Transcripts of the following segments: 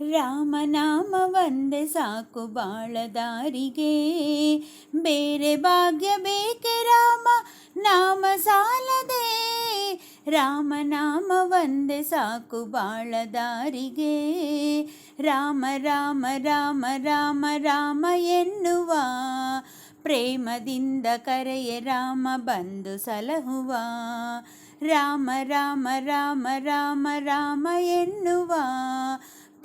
ರಾಮನಾಮ ಒಂದೇ ಸಾಕು ಬಾಳದಾರಿಗೆ. ಬೇರೆ ಭಾಗ್ಯ ಬೇಕೆ ರಾಮ? ನಾಮ ಸಾಲದೆ. ರಾಮನಾಮ ಒಂದೇ ಸಾಕು ಬಾಳದಾರಿಗೆ. ರಾಮ ರಾಮ ರಾಮ ರಾಮ ರಾಮ ಎನ್ನುವ. ಪ್ರೇಮದಿಂದ ಕರೆಯ ರಾಮ ಬಂದು ಸಲಹುವ. ರಾಮ ರಾಮ ರಾಮ ರಾಮ ರಾಮ ಎನ್ನುವ.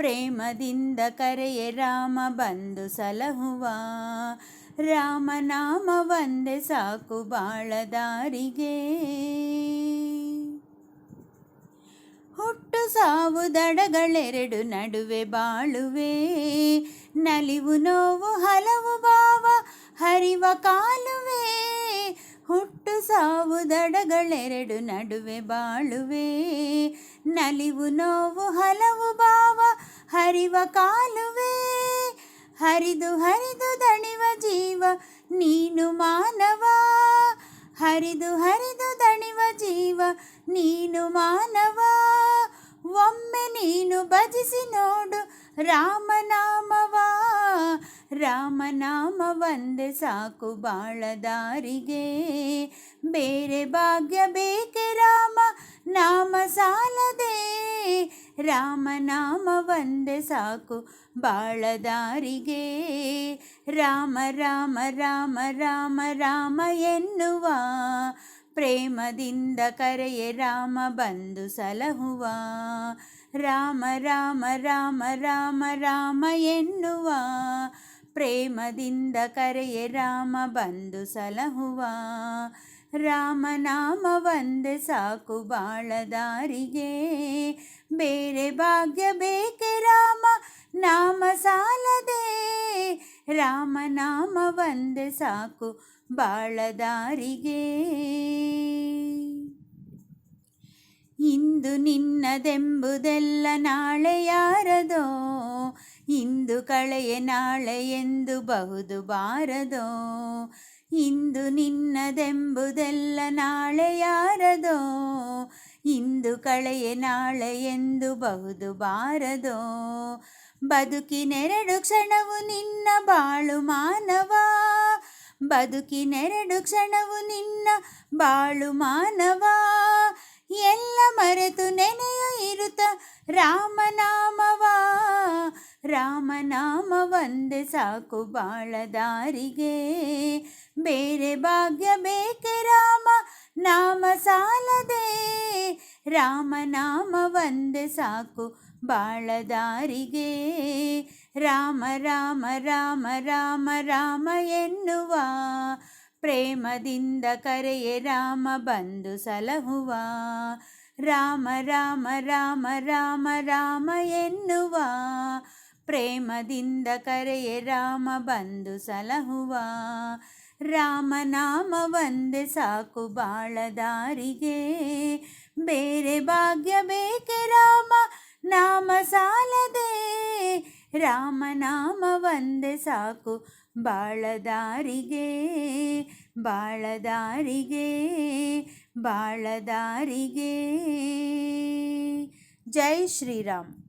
ಪ್ರೇಮದಿಂದ ಕರೆಯ ರಾಮ ಬಂದು ಸಲಹುವ. ರಾಮನಾಮ ಒಂದೇ ಸಾಕು ಬಾಳದಾರಿಗೆ. ಹುಟ್ಟು ಸಾವು ದಡಗಳೆರಡು ನಡುವೆ ಬಾಳುವೆ. ನಲಿವು ನೋವು ಹಲವು ಭಾವ ಹರಿವ ಕಾಲುವೆ. ಹುಟ್ಟು ಸಾವು ದಡಗಳೆರಡು ನಡುವೆ ಬಾಳುವೆ. ನಲಿವು ನೋವು ಹಲವು ಭಾವ ಹರಿವ ಕಾಲುವೆ, ಹರಿದು ಹರಿದು ದಣಿವ ಜೀವ, ನೀನು ಮಾನವ. ಹರಿದು ಹರಿದು ದಣಿವ ಜೀವ, ನೀನು ಮಾನವ. ಒಮ್ಮೆ ನೀನು ಭಜಿಸಿ ನೋಡು ರಾಮನಾಮವ ರಾಮನಾಮ ಒಂದೇ ಸಾಕು ಬಾಳದಾರಿಗೆ. ಬೇರೆ ಭಾಗ್ಯ ಬೇಕೆ ರಾಮ, ನಾಮ ಸಾಲದೆ. ರಾಮನಾಮ ಒಂದೇ ಸಾಕು ಬಾಳದಾರಿಗೆ. ರಾಮ ರಾಮ ರಾಮ ರಾಮ ರಾಮ ಎನ್ನುವ ಪ್ರೇಮದಿಂದ ಕರೆಯೆ ರಾಮ ಬಂದು ಸಲಹುವ. ರಾಮ ರಾಮ ರಾಮ ರಾಮ ರಾಮ ಎನ್ನುವ ಪ್ರೇಮದಿಂದ ಕರೆಯೆ ರಾಮ ಬಂದು ಸಲಹುವ. ರಾಮನಾಮ ಒಂದೇ ಸಾಕು ಬಾಳದಾರಿಗೆ ಬೇರೆ ಭಾಗ್ಯ ಬೇಕೆ ರಾಮ ನಾಮ ಸಾಲದೆ ರಾಮನಾಮ ಒಂದೇ ಸಾಕು ಬಾಳದಾರಿಗೆ ಇಂದು ನಿನ್ನದೆಂಬುದೆಲ್ಲ ನಾಳೆ ಯಾರದೋ ಇಂದು ಕಳೆಯ ನಾಳೆ ಎಂದು ಬಹುದು ಬಾರದೋ ಇಂದು ನಿನ್ನದೆಂಬುದೆಲ್ಲ ನಾಳೆ ಯಾರದೋ? ಇಂದು ಕಳೆಯ ನಾಳೆ ಎಂದು ಬಹುದು ಬಾರದೋ? ಬದುಕಿನೆರಡು ಕ್ಷಣವು ನಿನ್ನ ಬಾಳು ಮಾನವ. ಬದುಕಿನೆರಡು ಕ್ಷಣವು ನಿನ್ನ ಬಾಳು ಮಾನವ. ಎಲ್ಲ ಮರೆತು ನೆನೆಯು ಇರುತ್ತ ರಾಮನಾಮವ, ರಾಮನಾಮ ಒಂದೇ ಸಾಕು ಬಾಳದಾರಿಗೆ. ಬೇರೆ ಭಾಗ್ಯ ಬೇಕೆ ರಾಮ, ನಾಮ ಸಾಲದೆ. ರಾಮನಾಮ ಒಂದೇ ಸಾಕು ಬಾಳದಾರಿಗೆ. ರಾಮ ರಾಮ ರಾಮ ರಾಮ ರಾಮ ಎನ್ನುವ, ಪ್ರೇಮದಿಂದ ಕರೆಯೆ ರಾಮ ಬಂದು ಸಲಹುವ. ರಾಮ ರಾಮ ರಾಮ ರಾಮ ರಾಮ ಎನ್ನುವ. ಪ್ರೇಮದಿಂದ ಕರೆಯೆ ರಾಮ ಬಂದು ಸಲಹುವ. ರಾಮನಾಮ ಒಂದೇ ಸಾಕು ಬಾಳದಾರಿಗೆ. ಬೇರೆ ಭಾಗ್ಯ ಬೇಕೆ ರಾಮ? ನಾಮ ಸಾಲದೆ ರಾಮನಾಮ ಒಂದೇ ಸಾಕು. ಬಾಳದಾರಿಗೆ ಬಾಳದಾರಿಗೆ ಬಾಳದಾರಿಗೆ. ಜೈ ಶ್ರೀರಾಮ್.